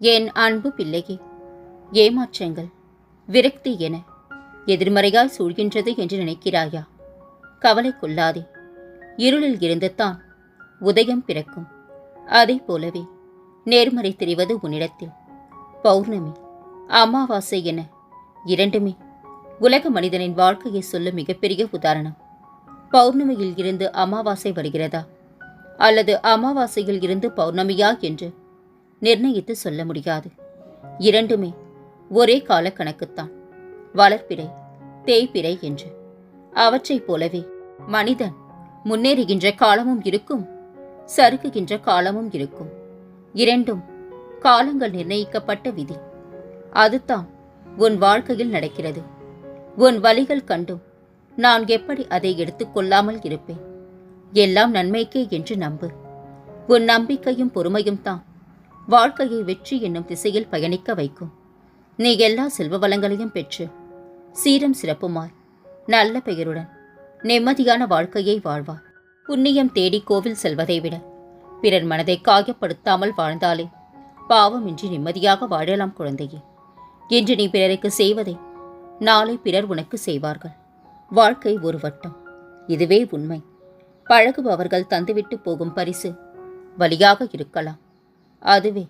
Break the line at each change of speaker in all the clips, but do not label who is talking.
என் அன்பு பிள்ளையே ஏமாற்றங்கள் விரக்தி என எதிர்மறையாய் சூழ்கின்றது என்று நினைக்கிறாயா? கவலை கொள்ளாதே. இருளில் இருந்து தான் உதயம் பிறக்கும். அதைப் போலவே நேர்மறை தெரிவது உன்னிடத்தில். பௌர்ணமி அமாவாசை என இரண்டுமே உலக மனிதனின் வாழ்க்கையை சொல்லும் மிகப்பெரிய உதாரணம். பௌர்ணமியில் இருந்து அமாவாசை வருகிறதா? அல்லது அமாவாசையில் இருந்து பௌர்ணமியா என்று நிர்ணயித்து சொல்ல முடியாது. இரண்டுமே ஒரே கால கணக்குத்தான் வளர்ப்பிறை தேய்பிறை என்று. அவற்றைப் போலவே மனிதன் முன்னேறுகின்ற காலமும் இருக்கும் சறுக்குகின்ற காலமும் இருக்கும். இரண்டும் காலங்கள் நிர்ணயிக்கப்பட்ட விதி. அதுதான் உன் வாழ்க்கையில் நடக்கிறது. உன் வழிகள் கண்டும் நான் எப்படி அதை எடுத்துக்கொள்ளாமல் இருப்பேன்? எல்லாம் நன்மைக்கே என்று நம்பு. உன் நம்பிக்கையும் பொறுமையும் தான் வாழ்க்கையை வெற்றி என்னும் திசையில் பயணிக்க வைக்கும். நீ எல்லா செல்வ வளங்களையும் பெற்று சீரம் சிறப்புமாய் நல்ல பெயருடன் நிம்மதியான வாழ்க்கையை வாழ்வார் புண்ணியம் தேடி கோவில் செல்வதை விட பிறர் மனதை காயப்படுத்தாமல் வாழ்ந்தாலே பாவமின்றி நிம்மதியாக வாழலாம் குழந்தையே. இன்று நீ பிறருக்கு செய்வதை நாளை பிறர் உனக்கு செய்வார்கள். வாழ்க்கை ஒரு வட்டம் இதுவே உண்மை. பழகுபவர்கள் தந்துவிட்டு போகும் பரிசு வழியாக இருக்கலாம். அதுவே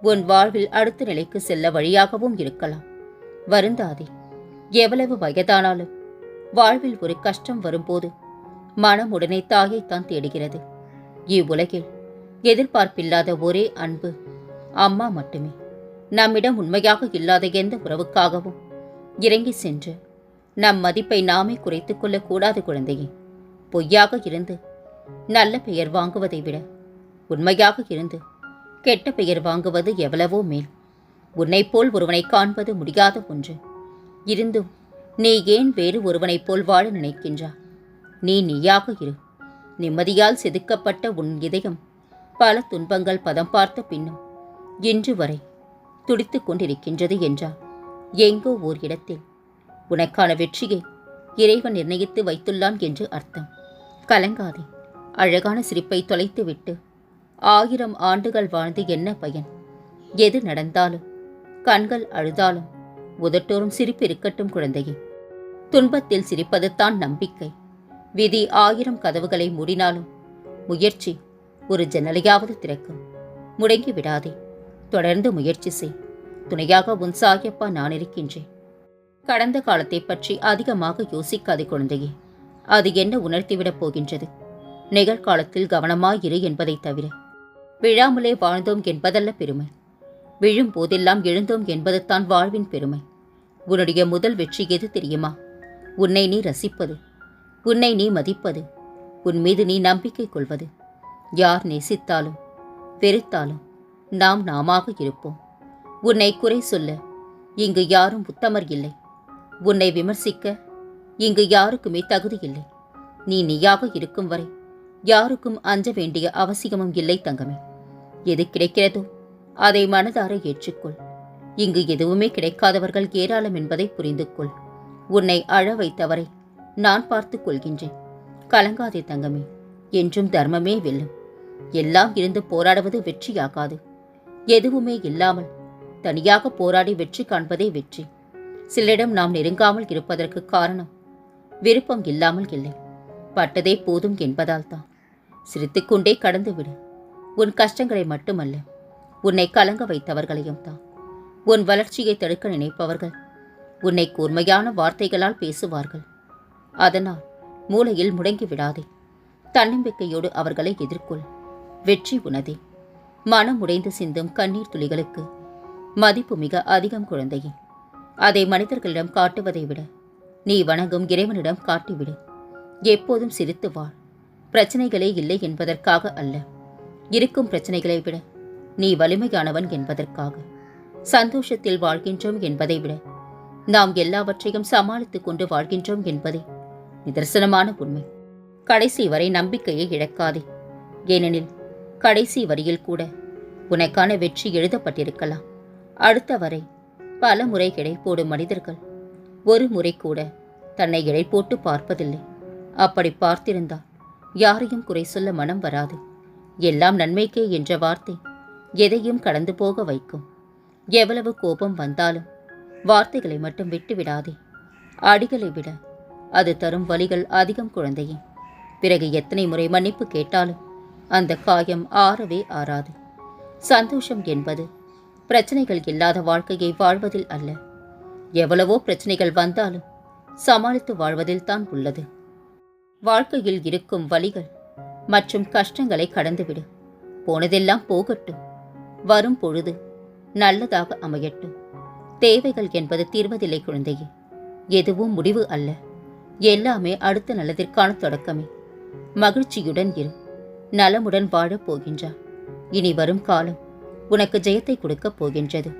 உன் வாழ்வில் அடுத்த நிலைக்கு செல்ல வழியாகவும் இருக்கலாம். வருந்தாதே எவ்வளவு வயதானாலும் வாழ்வில் ஒரு கஷ்டம் வரும்போது மனம் உடனே தாயைத்தான் தேடுகிறது. இவ்வுலகில் எதிர்பார்ப்பில்லாத ஒரே அன்பு அம்மா மட்டுமே. நம்மிடம் உண்மையாக இல்லாத எந்த உறவுக்காகவும் இறங்கி சென்று நம் மதிப்பை நாமே குறைத்து கொள்ளக்கூடாது குழந்தையே. பொய்யாக இருந்து நல்ல பெயர் வாங்குவதை விட உண்மையாக இருந்து கெட்ட பெயர் வாங்குவது எவ்வளவோ மேல். உன்னைப் போல் ஒருவனை காண்பது முடியாத ஒன்று. இருந்தும் நீ ஏன் வேறு ஒருவனைப் போல் வாழ நினைக்கின்றா நீ நீயாக இரு. நிம்மதியால் செதுக்கப்பட்ட உன் இதயம் பல துன்பங்கள் பதம் பார்த்த பின்னும் இன்று வரை துடித்து கொண்டிருக்கின்றது என்றால் எங்கோ ஓர் இடத்தில். உனக்கான வெற்றியை இறைவன் நிர்ணயித்து வைத்துள்ளான் என்று அர்த்தம். கலங்காதே. அழகான சிரிப்பை தொலைத்துவிட்டு ஆயிரம் ஆண்டுகள் வாழ்ந்து என்ன பயன்? எது நடந்தாலும் கண்கள் அழுதாலும் உதட்டோறும் சிரிப்பு இருக்கட்டும் குழந்தையே. துன்பத்தில் சிரிப்பதுதான் நம்பிக்கை. விதி ஆயிரம் கதவுகளை மூடினாலும் முயற்சி ஒரு ஜன்னலையாவது திறக்கும். முடங்கி விடாதே. தொடர்ந்து முயற்சி செய். துணையாக உன் சாயப்பா நான் இருக்கின்றேன். கடந்த காலத்தை பற்றி அதிகமாக யோசிக்காதே குழந்தையே. அது என்ன உணர்த்திவிடப் போகின்றது? நிகழ்காலத்தில் கவனமாயிரு என்பதைத் தவிர. விழாமலே வாழ்ந்தோம் என்பதல்ல பெருமை. விழும் போதெல்லாம் எழுந்தோம் என்பதுதான் வாழ்வின் பெருமை. உன்னுடைய முதல் வெற்றி எது தெரியுமா? உன்னை நீ ரசிப்பது. உன்னை நீ மதிப்பது. உன் மீது நீ நம்பிக்கை கொள்வது. யார் நேசித்தாலும் வெறுத்தாலும் நாம் நாமாக இருப்போம். உன்னை குறை சொல்ல இங்கு யாரும் உத்தமர் இல்லை. உன்னை விமர்சிக்க இங்கு யாருக்குமே தகுதி இல்லை. நீ நீயாக இருக்கும் வரை யாருக்கும் அஞ்ச வேண்டிய அவசியமும் இல்லை தங்கமே. எது கிடைக்கிறதோ அதை மனதார ஏற்றுக்கொள். இங்கு எதுவுமே கிடைக்காதவர்கள் ஏராளம் என்பதை புரிந்து கொள் உன்னை அழ வைத்தவரை நான் பார்த்துக் கொள்கின்றேன். கலங்காதே தங்கமே என்றும் தர்மமே வெல்லும். எல்லாம் இருந்து போராடுவது வெற்றியாகாது. எதுவுமே இல்லாமல் தனியாக போராடி வெற்றி காண்பதே வெற்றி. சிலரிடம் நாம் நெருங்காமல் இருப்பதற்கு காரணம் விருப்பம் இல்லாமல் இல்லை. பட்டதே போதும் என்பதால் தான். சிரித்துக்கொண்டே கடந்து விடு உன் கஷ்டங்களை மட்டுமல்ல உன்னை கலங்க வைத்தவர்களையும் தான் உன் வளர்ச்சியை தடுக்க நினைப்பவர்கள் உன்னை கூர்மையான வார்த்தைகளால் பேசுவார்கள். அதனால் மூளையில் முடங்கி விடாதே. தன்னம்பிக்கையோடு அவர்களை எதிர்கொள். வெற்றி உனதே. மனம் உடைந்து சிந்தும் கண்ணீர் துளிகளுக்கு மதிப்பு மிக அதிகம் குழந்தையே. அதை மனிதர்களிடம் காட்டுவதை விட நீ வணங்கும் இறைவனிடம் காட்டிவிடு. எப்போதும் சிரித்து வாழ். பிரச்சனைகளே இல்லை என்பதற்காக அல்ல. இருக்கும் பிரச்சனைகளை விட நீ வலிமையானவன் என்பதற்காக சந்தோஷத்தில் வாழ்கின்றோம் என்பதை விட நாம் எல்லாவற்றையும் சமாளித்துக் கொண்டு வாழ்கின்றோம் என்பதே நிதர்சனமான உண்மை. கடைசி வரை நம்பிக்கையை இழக்காதே. ஏனெனில் கடைசி வரியில் கூட உனக்கான வெற்றி எழுதப்பட்டிருக்கலாம். அடுத்த வரை பல முறை போடும் மனிதர்கள் ஒரு முறை கூட தன்னை எடை போட்டு பார்ப்பதில்லை. அப்படி பார்த்திருந்தால் யாரையும் குறை சொல்ல மனம் வராது. எல்லாம் நன்மைக்கே என்ற வார்த்தை எதையும் கடந்து போக வைக்கும். எவ்வளவு கோபம் வந்தாலும் வார்த்தைகளை மட்டும் விட்டு விடாதே அடிகளை விட அது தரும் வழிகள் அதிகம் குழந்தையே. பிறகு எத்தனை முறை மன்னிப்பு கேட்டாலும் அந்த காயம் ஆறவே ஆறாது. சந்தோஷம் என்பது பிரச்சனைகள் இல்லாத வாழ்க்கையை வாழ்வதில் அல்ல. எவ்வளவோ பிரச்சனைகள் வந்தாலும் சமாளித்து வாழ்வதில் தான் உள்ளது. வாழ்க்கையில் இருக்கும் வழிகள் மற்றும் கஷ்டங்களை கடந்துவிடு. போனதெல்லாம் போகட்டும். வரும் பொழுது நல்லதாக அமையட்டும். தேவைகள் என்பது தீர்வதில்லை குழந்தையே. எதுவும் முடிவு அல்ல. எல்லாமே அடுத்த நல்லதிற்கான தொடக்கமே. மகிழ்ச்சியுடன் இரு. நலமுடன் வாழப் போகின்றார் இனி வரும் காலம் உனக்கு ஜெயத்தை கொடுக்கப் போகின்றது.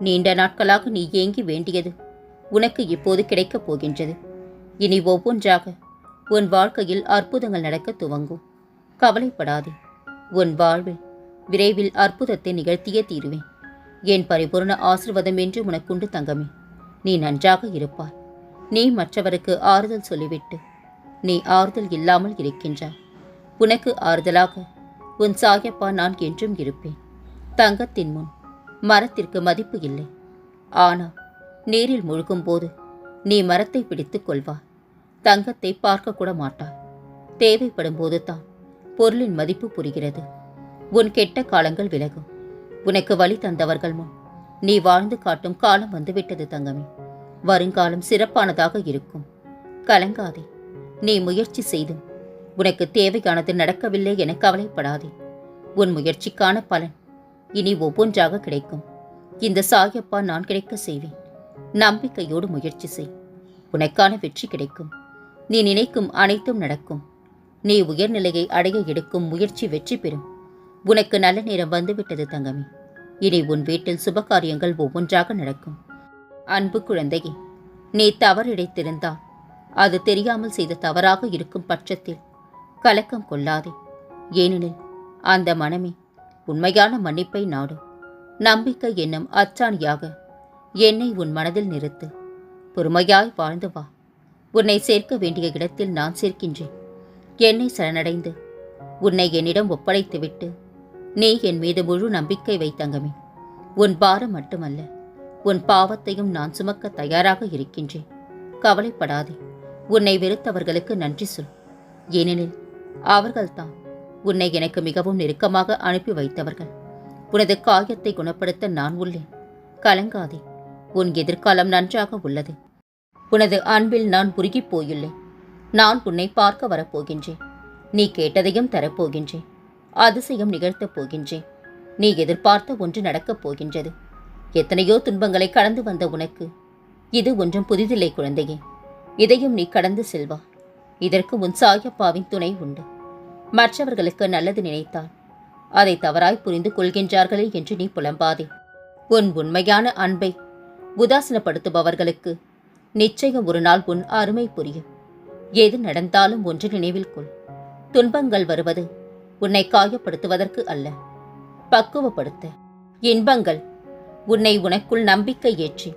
நீண்ட நாட்களாக நீ ஏங்கி வேண்டியது உனக்கு இப்போது கிடைக்கப் போகின்றது. இனி ஒவ்வொன்றாக உன் வாழ்க்கையில் அற்புதங்கள் நடக்க துவங்கும். கவலைப்படாதே. உன் வாழ்வில் விரைவில் அற்புதத்தை நிகழ்த்தியே தீருவேன். என் பரிபூர்ண ஆசிர்வாதம் என்று உனக்குண்டு தங்கமே. நீ நன்றாக இருப்பாய். நீ மற்றவருக்கு ஆறுதல் சொல்லிவிட்டு நீ ஆறுதல் இல்லாமல் இருக்கின்றாய். உனக்கு ஆறுதலாக உன் சாயப்பா நான் என்றும் இருப்பேன். தங்கத்தின் முன் மரத்திற்கு மதிப்பு இல்லை. ஆனால் நீரில் முழுகும்போது நீ மரத்தை பிடித்துக் கொள்வாய். தங்கத்தை பார்க்க கூட மாட்டாய் தேவைப்படும் போது தான் பொருளின் மதிப்பு புரிகிறது. உன் கெட்ட காலங்கள் விலகும். உனக்கு வழி தந்தவர்கள் முன் நீ வாழ்ந்து காட்டும் காலம் வந்துவிட்டது தங்கமே. வருங்காலம் சிறப்பானதாக இருக்கும். கலங்காதே. நீ முயற்சி செய்தும் உனக்கு தேவையானது நடக்கவில்லை என கவலைப்படாதே. உன் முயற்சிக்கான பலன் இனி ஒவ்வொன்றாக கிடைக்கும். இந்த சாயப்பா நான் கிடைக்க செய்வேன். நம்பிக்கையோடு முயற்சி செய். உனக்கான வெற்றி கிடைக்கும். நீ நினைக்கும் அனைத்தும் நடக்கும். நீ உயர்நிலையை அடைய எடுக்கும் முயற்சி வெற்றி பெறும். உனக்கு நல்ல நேரம் வந்துவிட்டது தங்கமே. இனி உன் வீட்டில் சுபகாரியங்கள் ஒவ்வொன்றாக நடக்கும். அன்பு குழந்தையே நீ தவறிடைத்திருந்தால் அது தெரியாமல் செய்த தவறாக இருக்கும் பட்சத்தில் கலக்கம் கொள்ளாதே. ஏனெனில் அந்த மனமே உண்மையான மன்னிப்பை நாடும். நம்பிக்கை என்னும் அச்சாணியாக என்னை உன் மனதில் நிறுத்து. பொறுமையாய் வாழ்ந்து வா. உன்னை சேர்க்க வேண்டிய இடத்தில் நான் சேர்க்கின்றேன். என்னை சரணடைந்து உன்னை என்னிடம் ஒப்படைத்துவிட்டு நீ என் மீது முழு நம்பிக்கை வைத்தங்கமே. உன் பாரம் மட்டுமல்ல உன் பாவத்தையும் நான் சுமக்க தயாராக இருக்கின்றேன். கவலைப்படாதே உன்னை வெறுத்தவர்களுக்கு நன்றி சொல். ஏனெனில் அவர்கள்தான் உன்னை எனக்கு மிகவும் நெருக்கமாக அனுப்பி வைத்தவர்கள். உனது காயத்தை குணப்படுத்த நான் உள்ளேன். கலங்காதே உன் எதிர்காலம் நன்றாக உள்ளது. உனது அன்பில் நான் உருகிப் போயுள்ளேன். நான் உன்னை பார்க்க வரப்போகின்றேன். நீ கேட்டதையும் தரப்போகின்றேன். அதிசயம் நிகழ்த்தப் போகின்றேன். நீ எதிர்பார்த்த ஒன்று நடக்கப் போகின்றது. எத்தனையோ துன்பங்களை கடந்து வந்த உனக்கு. இது ஒன்றும் புதிதில்லை குழந்தையே. இதையும் நீ கடந்து செல்வா. இதற்கு உன் சாயப்பாவின் துணை உண்டு. மற்றவர்களுக்கு நல்லது நினைத்தால். அதை தவறாய் புரிந்து கொள்கின்றார்களே என்று நீ புலம்பாதே. உன் உண்மையான அன்பை உதாசனப்படுத்துபவர்களுக்கு நிச்சயம் ஒரு நாள் உன் அருமை புரியும். எது நடந்தாலும் ஒன்று நினைவில் கொள். துன்பங்கள் வருவது உன்னை காயப்படுத்துவதற்கு அல்ல. பக்குவப்படுத்த. இன்பங்கள் உன்னை உனக்குள் நம்பிக்கை ஏற்றி.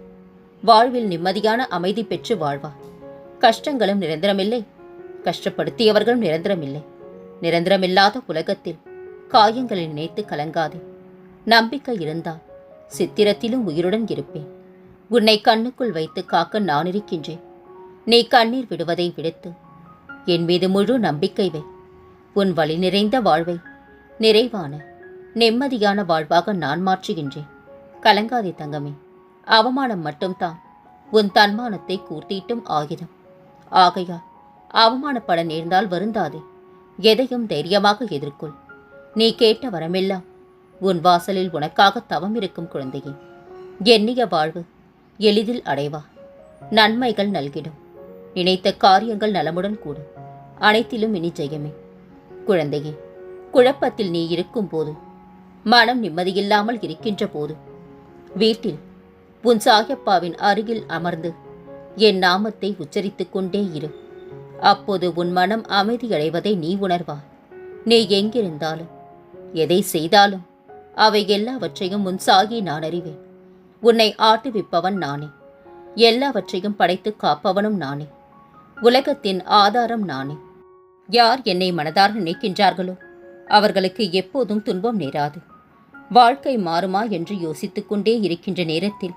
வாழ்வில் நிம்மதியான அமைதி பெற்று வாழ்வா. கஷ்டங்களும் நிரந்தரமில்லை. கஷ்டப்படுத்தியவர்களும் நிரந்தரமில்லை. நிரந்தரமில்லாத உலகத்தில் காயங்களை நினைத்து கலங்காதே. நம்பிக்கை இருந்தால் சித்திரத்திலும் உயிருடன் இருப்பேன். உன்னை கண்ணுக்குள் வைத்து காக்க நான் இருக்கின்றேன். நீ கண்ணீர் விடுவதை விடுத்து என் மீது முழு நம்பிக்கை வை. உன் வழி நிறைந்த வாழ்வை நிறைவான நிம்மதியான வாழ்வாக நான் மாற்றுகின்றேன். கலங்காதே தங்கமே அவமானம் மட்டும்தான் உன் தன்மானத்தை கூர்த்திட்டும் ஆயுதம். ஆகையால் அவமானப்பட நேர்ந்தால் வருந்தாதே எதையும் தைரியமாக எதிர்கொள். நீ கேட்ட வரமெல்லாம் உன் வாசலில் உனக்காக தவம் இருக்கும் குழந்தையே. எண்ணிய வாழ்வு எளிதில் அடைவா. நன்மைகள் நல்கிடும். நினைத்த காரியங்கள் நலமுடன் கூடும். அனைத்திலும் இனி ஜெயமே. குழந்தையே குழப்பத்தில் நீ இருக்கும் போது மனம் நிம்மதியில்லாமல் இருக்கின்ற போது வீட்டில் உன் சாயப்பாவின் அருகில் அமர்ந்து என் நாமத்தை உச்சரித்துக் கொண்டே இரு. அப்போது உன் மனம் அமைதியடைவதை நீ உணர்வா. நீ எங்கிருந்தாலும் எதை செய்தாலும் அவை எல்லாவற்றையும் உன் சாகி நான் அறிவேன். உன்னை ஆட்டுவிப்பவன் நானே. எல்லாவற்றையும் படைத்து காப்பவனும் நானே. உலகத்தின் ஆதாரம் நானே. யார் என்னை மனதார நினைக்கின்றார்களோ அவர்களுக்கு எப்போதும் துன்பம் நேராது. வாழ்க்கை மாறுமா என்று யோசித்துக் கொண்டே இருக்கின்ற நேரத்தில்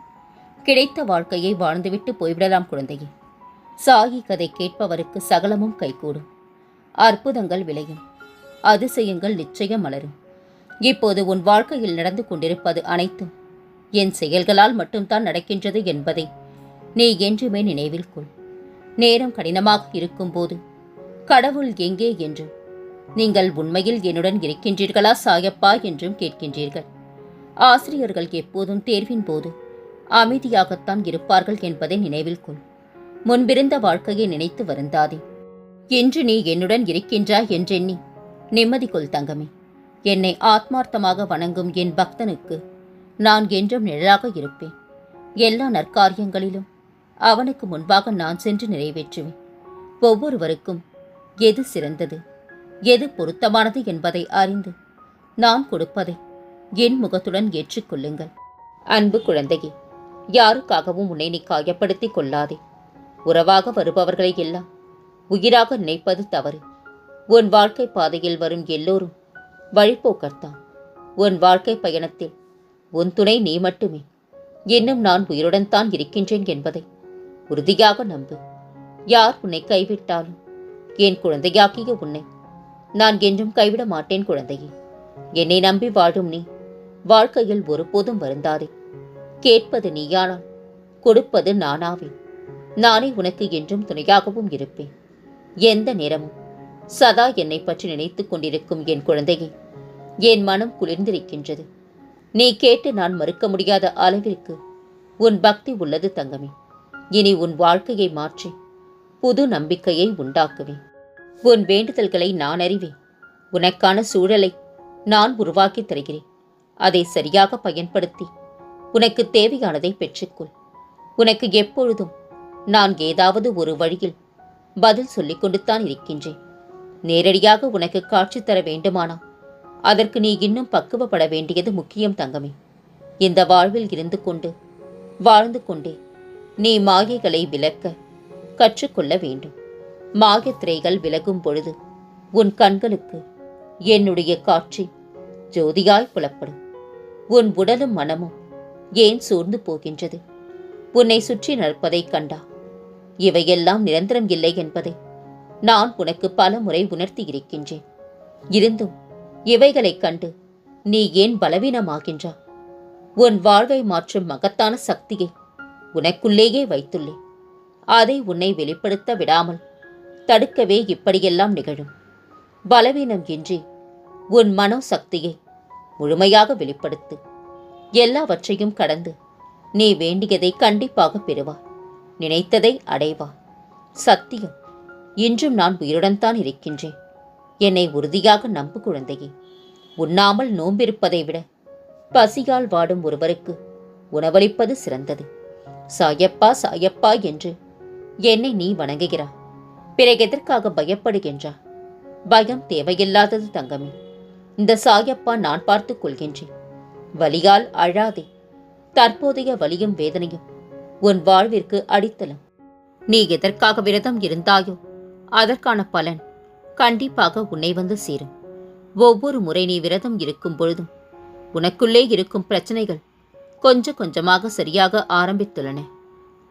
கிடைத்த வாழ்க்கையை வாழ்ந்துவிட்டு போய்விடலாம் குழந்தையே. சாகி கதை கேட்பவருக்கு சகலமும் கைகூடும். அற்புதங்கள் விளையும். அதிசயங்கள் நிச்சயம் மலரும். இப்போது உன் வாழ்க்கையில் நடந்து கொண்டிருப்பது அனைத்தும் என் செயல்களால் மட்டும்தான் நடக்கின்றது என்பதை நீ என்றுமே நினைவில் கொள். நேரம் கடினமாக இருக்கும்போது கடவுள் எங்கே என்று நீங்கள் உண்மையில் என்னுடன் இருக்கின்றீர்களா சாயப்பா என்றும் கேட்கின்றீர்கள். ஆசிரியர்கள் எப்போதும் தேர்வின் போது அமைதியாகத்தான் இருப்பார்கள் என்பதை நினைவில் கொள். முன்பிருந்த வாழ்க்கையை நினைத்து வருந்தாதே. இன்று நீ என்னுடன் இருக்கின்றாய் என்றெண்ணி நிம்மதி கொள் தங்கமே. என்னை ஆத்மார்த்தமாக வணங்கும் என் பக்தனுக்கு நான் என்றும் நிழலாக இருப்பேன். எல்லா நற்காரியங்களிலும் அவனுக்கு முன்பாக நான் சென்று நிறைவேற்றுவேன். ஒவ்வொருவருக்கும் எது சிறந்தது? எது பொருத்தமானது என்பதை அறிந்து நான் கொடுப்பதை என் முகத்துடன் ஏற்றுக்கொள்ளுங்கள். அன்பு குழந்தையே யாருக்காகவும் உன்னை நீ காயப்படுத்திக் கொள்ளாதே. உறவாக வருபவர்களை எல்லாம் உயிராக நினைப்பது தவறு. உன் வாழ்க்கை பாதையில் வரும் எல்லோரும் வழிபோக்கர்தான். உன் வாழ்க்கை பயணத்தில் உன் துணை நீ மட்டுமே. இன்னும் நான் உயிருடன் தான் இருக்கின்றேன் என்பதை உறுதியாக நம்பு. யார் உன்னை கைவிட்டாலும்? என் குழந்தையாக்கிய உன்னை. நான் என்றும் கைவிட மாட்டேன் குழந்தையே. என்னை நம்பி வாழும் நீ வாழ்க்கையில் ஒருபோதும் வருந்தாதே. கேட்பது நீயானால் கொடுப்பது நானாவேன் நானே உனக்கு என்றும் துணையாகவும் இருப்பேன். எந்த நேரமும் சதா என்னை பற்றி நினைத்துக் கொண்டிருக்கும் என் குழந்தையே என் மனம் குளிர்ந்திருக்கின்றது. நீ கேட்டு நான் மறுக்க முடியாத அளவிற்கு உன் பக்தி உள்ளது தங்கமே. இனி உன் வாழ்க்கையை மாற்றி புது நம்பிக்கையை உண்டாக்குவேன் உன் வேண்டுதல்களை நான் அறிவேன் உனக்கான சூழலை நான் உருவாக்கி தருகிறேன். அதை சரியாக பயன்படுத்தி உனக்கு தேவையானதை பெற்றுக்கொள். உனக்கு எப்பொழுதும் நான் ஏதாவது ஒரு வழியில் பதில் சொல்லிக் கொண்டுத்தான் இருக்கின்றேன். நேரடியாக உனக்கு காட்சி தர வேண்டுமானா அதற்கு நீ இன்னும் பக்குவப்பட வேண்டியது முக்கியம் தங்கமே. இந்த வாழ்வில் இருந்து கொண்டு வாழ்ந்து கொண்டே நீ மாயைகளை விலக்க கற்றுக்கொள்ள வேண்டும். மாயத்திரைகள் விலகும் பொழுது உன் கண்களுக்கு என்னுடைய காட்சி ஜோதியாய் புலப்படும். உன் உடலும் மனமும் ஏன் சோர்ந்து போகின்றது? உன்னை சுற்றி நடப்பதைக் கண்டா? இவையெல்லாம் நிரந்தரம் இல்லை என்பதை நான் உனக்கு பல முறை உணர்த்தி இருக்கின்றேன். இருந்தும் இவைகளைக் கண்டு நீ ஏன் பலவீனமாகின்றா? உன் வாழ்வை மாற்றும் மகத்தான சக்தியை உனக்குள்ளேயே வைத்துள்ளேன் அதை உன்னை வெளிப்படுத்த விடாமல் தடுக்கவே இப்படியெல்லாம் நிகழும். பலவீனம் இன்றி உன் மனோ சக்தியை முழுமையாக வெளிப்படுத்து. எல்லாவற்றையும் கடந்து நீ வேண்டியதை கண்டிப்பாக பெறுவாய் நினைத்ததை அடைவாய் சத்தியம் இன்றும் நான் உயிருடன் தான் இருக்கின்றேன். என்னை உறுதியாக நம்பு குழந்தையே. உண்ணாமல் நோம்பிருப்பதை விட பசியால் வாடும் ஒருவருக்கு உணவளிப்பது சிறந்தது. சாயப்பா சாயப்பா என்று என்னை நீ வணங்குகிறா. பிறகு எதற்காக பயப்படுகின்றா? பயம் தேவையில்லாதது தங்கமே. இந்த சாயப்பா நான் பார்த்துக் கொள்கின்றேன். வலியால் அழாதே. தற்போதைய வலியும் வேதனையும் உன் வாழ்விற்கு அடித்தளம். நீ எதற்காக விரதம் இருந்தாயோ அதற்கான பலன் கண்டிப்பாக உன்னை வந்து சேரும். ஒவ்வொரு முறை நீ விரதம் இருக்கும் பொழுதும் உனக்குள்ளே இருக்கும் பிரச்சனைகள் கொஞ்சம் கொஞ்சமாக சரியாக ஆரம்பித்துள்ளன.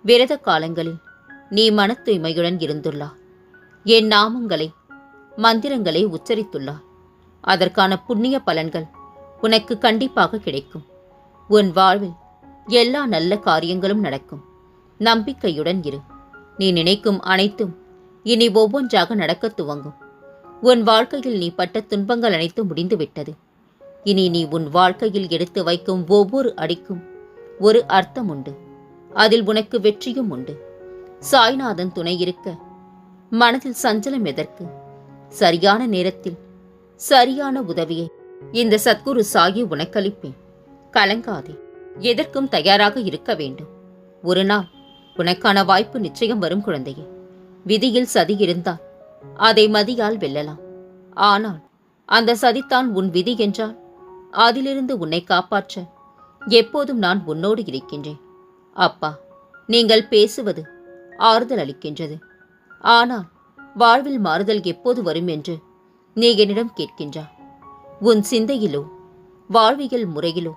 விரத காலங்களில் நீ மன தூய்மையுடன் இருந்துள்ளா. என் நாமங்களை மந்திரங்களை உச்சரித்துள்ளா. அதற்கான புண்ணிய பலன்கள் உனக்கு கண்டிப்பாக கிடைக்கும். உன் வாழ்வில் எல்லா நல்ல காரியங்களும் நடக்கும். நம்பிக்கையுடன் இரு. நீ நினைக்கும் அனைத்தும் இனி ஒவ்வொன்றாக நடக்கத் துவங்கும். உன் வாழ்க்கையில் நீ பட்ட துன்பங்கள் அனைத்தும் முடிந்துவிட்டது. இனி நீ உன் வாழ்க்கையில் எடுத்து வைக்கும் ஒவ்வொரு அடிக்கும் ஒரு அர்த்தம் உண்டு. அதில் உனக்கு வெற்றியும் உண்டு. சாய்நாதன் துணை இருக்க. மனதில் சஞ்சலம் எதற்கு? சரியான நேரத்தில் சரியான உதவியை. இந்த சத்குரு சாயி உனக்களிப்பேன். கலங்காதே. எதற்கும் தயாராக இருக்க வேண்டும். ஒரு நாள் உனக்கான வாய்ப்பு நிச்சயம் வரும் குழந்தையே. விதியில் சதி இருந்தால் அதை மதியால் வெல்லலாம். ஆனால் அந்த சதித்தான் உன் விதி என்றால் அதிலிருந்து உன்னை காப்பாற்ற எப்போதும் நான் உன்னோடு இருக்கின்றேன். அப்பா நீங்கள் பேசுவது ஆறுதல் அளிக்கின்றது. ஆனால் வாழ்வில் மாறுதல் எப்போது வரும் என்று நீ என்னிடம் கேட்கின்றா? உன் சிந்தையிலோ வாழ்வியல் முறையிலோ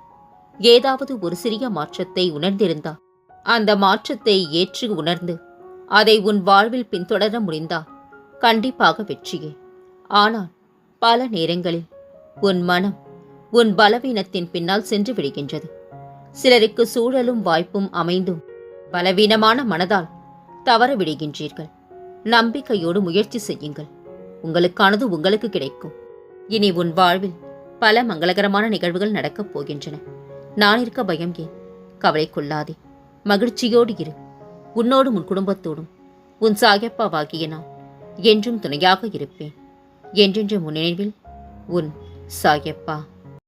ஏதாவது ஒரு சிறிய மாற்றத்தை உணர்ந்திருந்தா அந்த மாற்றத்தை ஏற்று உணர்ந்து அதை உன் வாழ்வில் பின்தொடர முடிந்தா கண்டிப்பாக வெற்றியே. ஆனால் பல நேரங்களில் உன் மனம் உன் பலவீனத்தின் பின்னால் சென்று விடுகின்றது. சிலருக்கு சூழலும் வாய்ப்பும் அமைந்தும் பலவீனமான மனதால் தவற விடுகின்றீர்கள். நம்பிக்கையோடு முயற்சி செய்யுங்கள். உங்களுக்கானது உங்களுக்கு கிடைக்கும். இனி உன் வாழ்வில் பல மங்களகரமான நிகழ்வுகள் நடக்கப் போகின்றன. நான் இருக்க பயம் ஏன்? கவலை கொள்ளாதே. மகிழ்ச்சியோடு இரு. உன்னோடும் உன் குடும்பத்தோடும். உன் சாகப்பாவாகிய நான் என்றும் துணையாக இருப்பேன். என்றென்று நினைவில் உன் சாயப்பா.